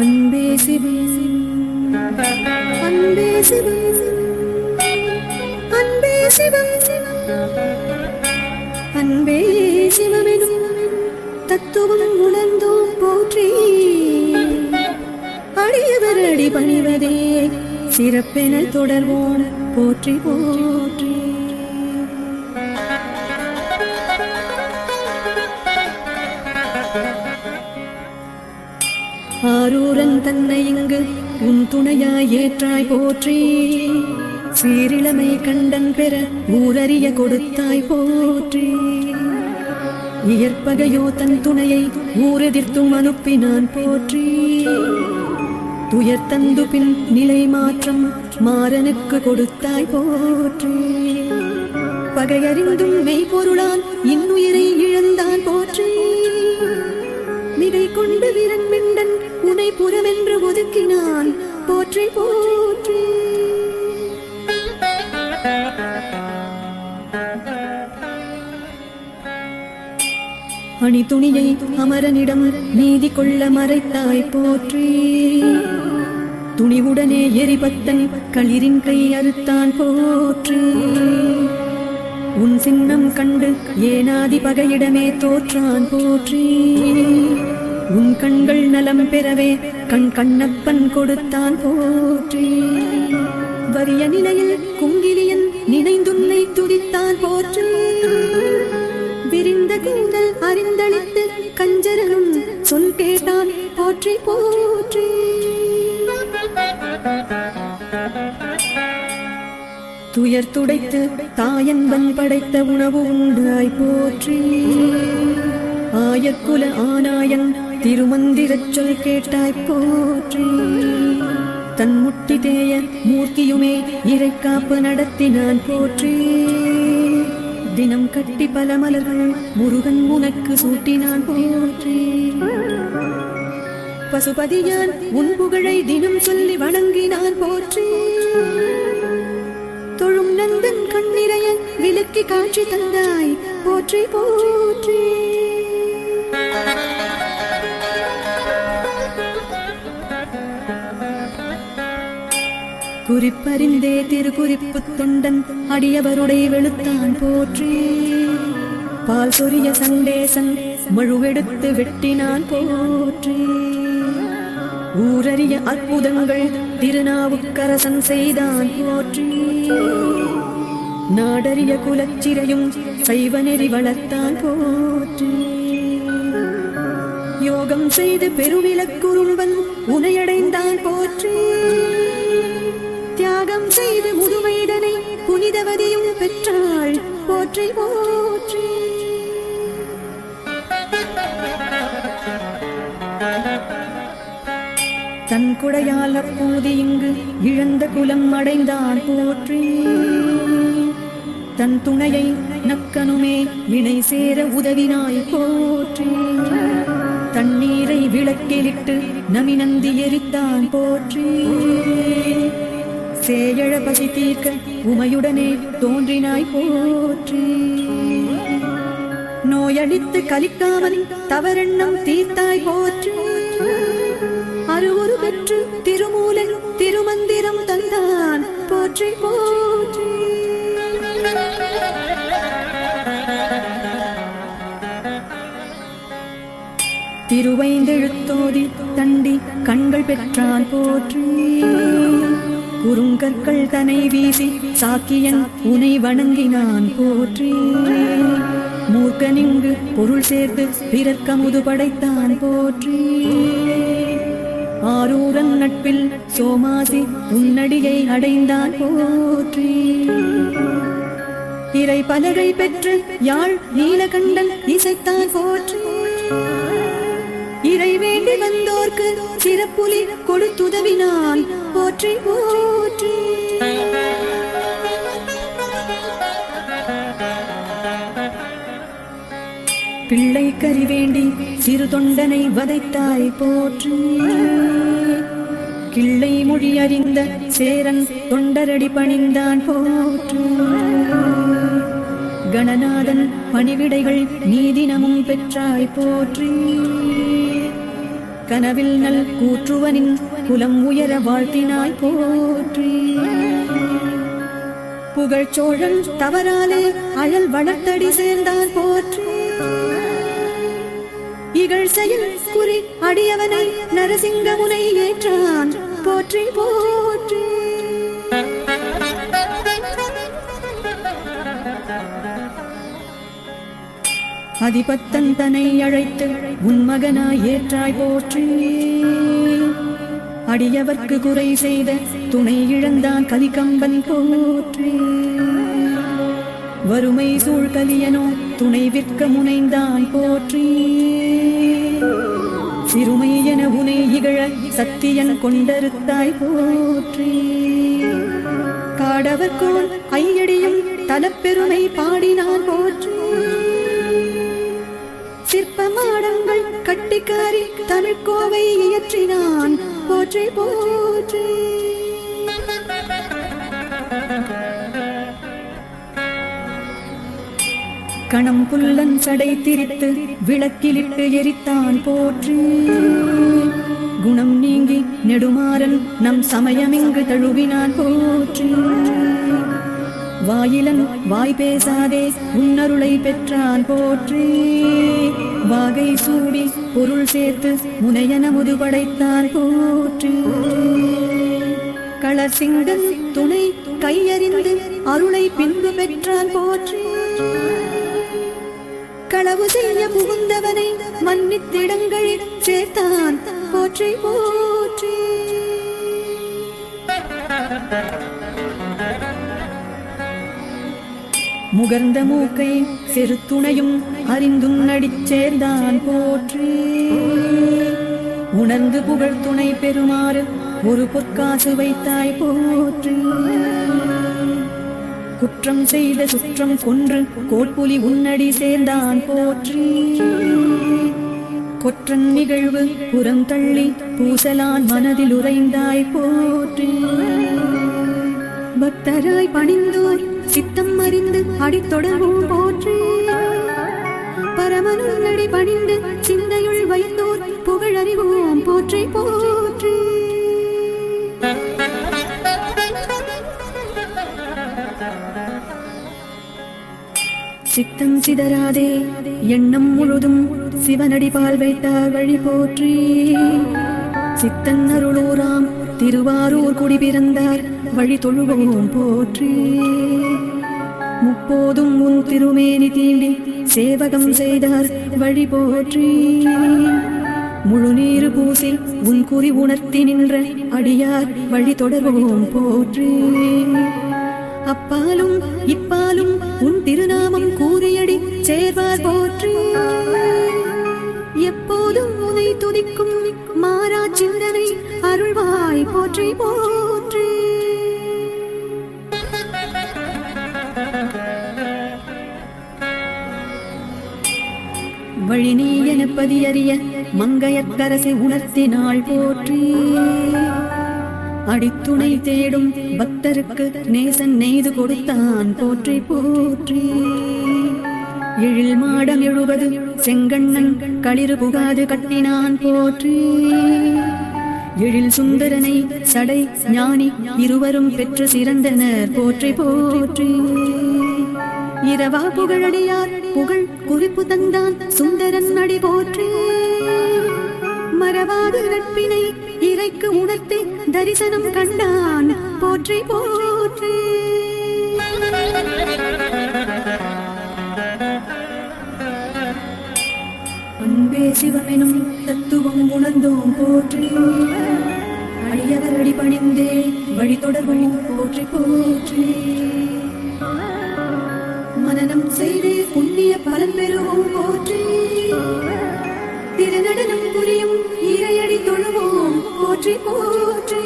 அன்பே சிவம். அன்பே சிவம். அன்பே சிவம். சிவம் அன்பே சிவமெனும் தத்துவம் உணர்ந்தோம் போற்றி. அடியவர் அடி பணிவதே சிறப்பென தொடர்வோடு போற்றி போற்றி. ஆரூரன் தன்னை இங்கு உன் துணையாய் ஏற்றாய் போற்றி. சீரிழமை கண்டன் பெற ஊரறிய கொடுத்தாய் போற்றி. இயற்பகையோ தன் துணையை ஊரெதிர்த்தும் அனுப்பினான் போற்றி. துயர் தந்து பின் நிலை மாற்றம் மாறனுக்கு கொடுத்தாய் போற்றி. பகையறிந்தும் மெய்பொருளான் இன்னுயிரை இழந்தான் போற்றி. ஒதுக்கினான் போற்றி போற்றி. அணி துணியை அமரனிடம் நீதி கொள்ள மறைத்தாய் போற்றி. துணிவுடனே எரிபத்தன் களிரின் கை அறுத்தான் போற்றி. உன் சின்னம் கண்டு ஏனாதி பகையிடமே தோற்றான் போற்றி. உன் கண்கள் நலம் பெறவே கண் கண்ணப்பன் கொடுத்தான் போற்றி. வறிய நிலையில் குங்கிலியன் நினைந்துன்னை துதித்தான் போற்றி. விரிந்த கூந்தல் அறிந்தளித்து கஞ்சரனும் சொல் கேட்டான் போற்றி போற்றி. துயர் துடைத்து தாயன்பன் படைத்த உணவு உண்டாய் போற்றி. ஆயக்குல ஆனாயன் திருமந்திரச் சொல் கேட்டாய் போற்றி. தன் முட்டி தேய மூர்த்தியுமே இறை இறைக்காப்பு நடத்தினான் போற்றி. தினம் கட்டி பல மலர்கள் முருகன் உனக்கு சூட்டினான் போற்றி. பசுபதியான் உன் புகழை தினம் சொல்லி வணங்கினான் போற்றி. தொழும் நந்தன் கண்ணிறைய விலக்கி காட்சி தந்தாய். போற்றி போற்றி. குறிப்பறிந்தே திருக்குறிப்பு தொண்டன் அடியவருடைய வெளுத்தான் போற்றி. பால் சொரிய சந்தேசன் மழுவெடுத்து வெட்டினான் போற்றி. ஊரறிய அற்புதங்கள் திருநாவுக்கரசன் செய்தான் போற்றி. நாடறிய குலச்சிறையும் சைவநெறி வளர்த்தான் போற்றி. யோகம் செய்து பெருவிலக்குறும்பன் உனையடைந்தான் போற்றி. செய்து முதுமைதனை புனிதவதியும் பெற்றாள். போற்றி போற்றி. தன் குடையால் அப்போது இங்கு இழந்த குலம் அடைந்தான். போற்றி. தன் துணையை நக்கனுமே வினை சேர உதவினாய். போற்றி. தண்ணீரை விளக்கிலிட்டு நமினந்தி எரித்தான். போற்றி. சேயழ பசி தீர்க்க உமையுடனே தோன்றினாய் போற்றி. நோயழித்து கலிக்காமல் தவறெண்ணம் தீர்த்தாய் போற்றி. அருவுரு பெற்று திருமூலன் திருமந்திரம் தந்தான் போற்றி போற்றி. திருவைந்தெழுத்தோதி தண்டி கண்கள் பெற்றான் போற்றி. குறுங்கற்கள் தனை வீசி சாக்கியன் உனை வணங்கினான் போற்றி. மூர்க்கனிங்கு பொருள் சேர்த்து பிறர்க்கமுது படைத்தான் போற்றி. ஆரூரன் நட்பில் சோமாசி உன்னடியை அடைந்தான் போற்றி. இறை பலகை பெற்று யாழ் நீலகண்டன் இசைத்தான் போற்றி. இறை வேண்டி வந்தோர்க்கு சிறப்புலி கொடுத்துதவினான். போற்றி போற்றி. பிள்ளை கறி வேண்டி சிறு தொண்டனை வதைத்தாய். போற்றி. கிள்ளை மொழி அறிந்த சேரன் தொண்டரடி பணிந்தான். போற்று. கணநாதன் பணிவிடைகள் நீதினமும் பெற்றாய் போற்றி. கனவில் நல் கூற்றுவனின் குலம் உயர வாழ்த்தினாய் போற்றி. புகழ்ச்சோழன் தவறாலே அழல் வளர்த்தடி சேர்ந்தான் போற்றி. இகழ் செயல் குறி அடியவனை நரசிங்கமுனை ஏற்றான் போற்றி போ. அதிபத்தன் தன்னை அழைத்து உன் மகனாய் ஏற்றாய் போற்றி. அடியவர்க்கு குறை செய்த துணை இழந்தான் கலிகம்பன் போற்றி. வறுமை சூழ் கலியனோ துணை விற்க முனைந்தான் போற்றி. சிறுமை என உனை இகழ சத்தியன் கொண்டருத்தாய் போற்றி. காடவர்கோள் ஐயடியும் தலப்பெருமை பாடினான் தமிழ்கோவை இயற்றினான். போற்றி போற்றி. கணம் புல்லன் சடை திரித்து விளக்கிலிட்டு எரித்தான். போற்றி. குணம் நீங்கி நெடுமாறன் நம் சமயமிங்கு தழுவினான். போற்றி. வாயிலன் வாய் பேசாதே உன்னருளை பெற்றான். போற்றி. வாகை சூடி பொருள் சேர்த்து முனையன முதுபடைத்தான் போற்று. களசிங்கன் துணை கையறிந்து அருளை பின்பு பெற்றான் போற்றி. களவு செய்ய புகுந்தவனை மன்னித்திடங்களில் சேர்த்தான் போற்றி போற்றி. முகர்ந்த மூக்கை செருத்துணையும் அறிந்தும் சேர்ந்தான் போற்றி. உணர்ந்து புகழ் துணை பெறுமாறு ஒரு பொற்காசு வைத்தாய் போற்றி. குற்றம் செய்த சுற்றம் கொன்று கோட்புலி உன்னடி சேர்ந்தான் போற்றி. கொற்றன் நிகழ்வு புறம் தள்ளி பூசலான் மனதில் உறைந்தாய் போற்றி. பக்தராய் பணிந்தோர் சித்தம் அறிந்து அடித்தொடர்வோம் போற்றி. பரமனுள் நடி பணிந்து சிந்தையுள் வைத்தோர் புகழறிவோம் போற்றி போற்றி. சித்தம் சிதறாதே எண்ணம் முழுதும் சிவனடி பால் வைத்தார் வழி போற்றி. சித்தன் அருளூராம் திருவாரூர் குடி பிறந்தார் வழி தொழுவோம் போற்றி. முப்போதும் உன் திருமேனி தீண்டி சேவகம் செய்தார் வழி போற்றி. முழு நீர் பூசி உன் குறி உணர்த்தி நின்ற அடியார் வழி தொடர்வோம் போற்றி. அப்பாலும் இப்பாலும் உன் திருநாமம் கூறியடி சேர்வார் போற்றி. எப்போதும் உனை துதிக்கும் மாறா சிந்தனை அருள்வாய் போற்றி போ. வழி நீ எனப்பதி அறிய மங்கையக்கரசை உணர்த்தினாள் போற்றி. அடித்துணை தேடும் பக்தருக்கு நேசன் நெய்து கொடுத்தான் போற்றி போற்றி. எழில் மாடம் எழுபது செங்கண்ணன் களிறு புகாது கட்டினான் போற்றி. எழில் சுந்தரனை சடை ஞானி இருவரும் பெற்று சிறந்தனர் போற்றி போற்றி. இரவா புகழடியார் புகழ் குறிப்பு தந்தான் சுந்தரன் அடி போற்றே. மறவாத நட்பினை இறைக்கு உணர்த்தி தரிசனம் கண்டான் போற்றி போற்றி. அன்பே சிவமெனும் தத்துவம் உணர்ந்தோம் போற்றி. அடியவர் அடி பணிந்தே வழி தொடர்வோம் போற்றி போற்றி. மனநம் செய்தே புண்ணிய பலன் பெறுவோம் போற்றி. திருநடனம் புரியும் இறையடி தொழுவோம் போற்றி போற்றி.